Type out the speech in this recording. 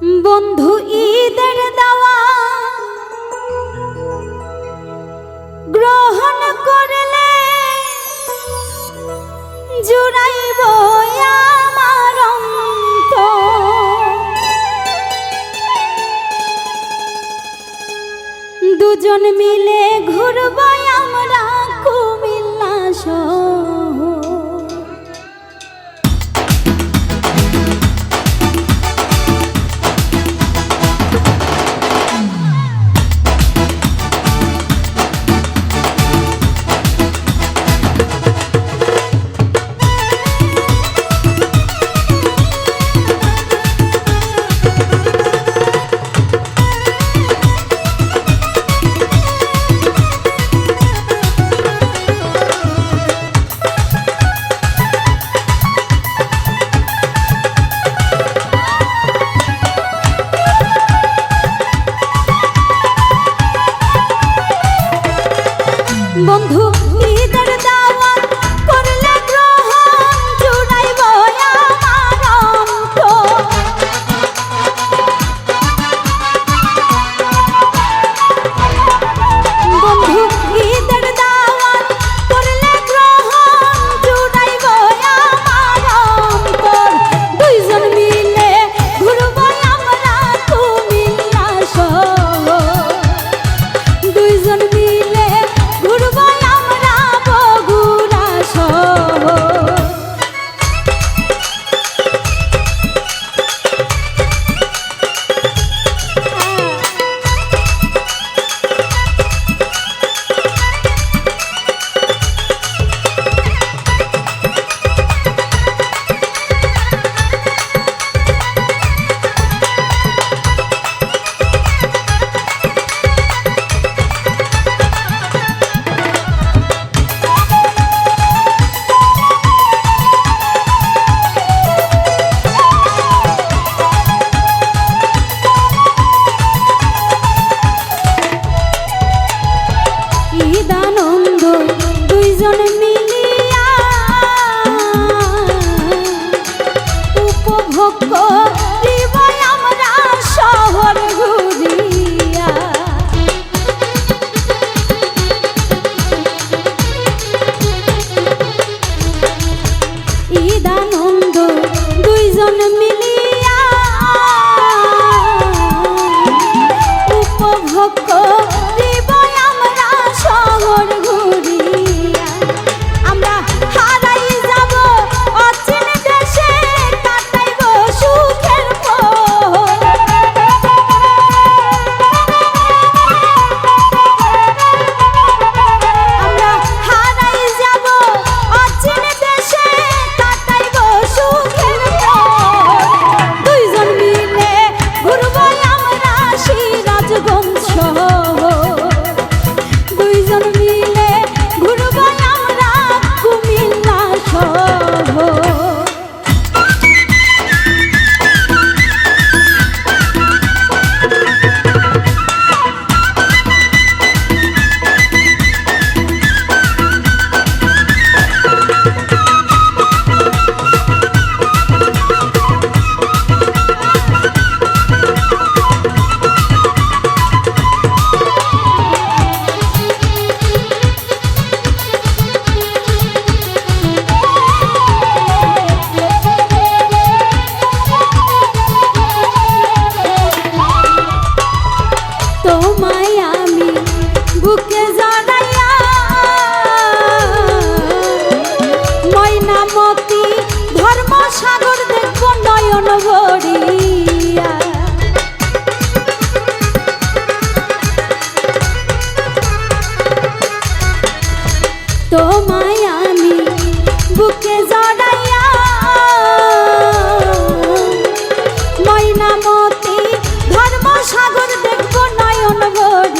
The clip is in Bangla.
বন্ধু ঈদের দাওয়া। গ্রহণ করলে জুড়াইব দুজন মিলে সাগর দেখব নয়ন ভরে।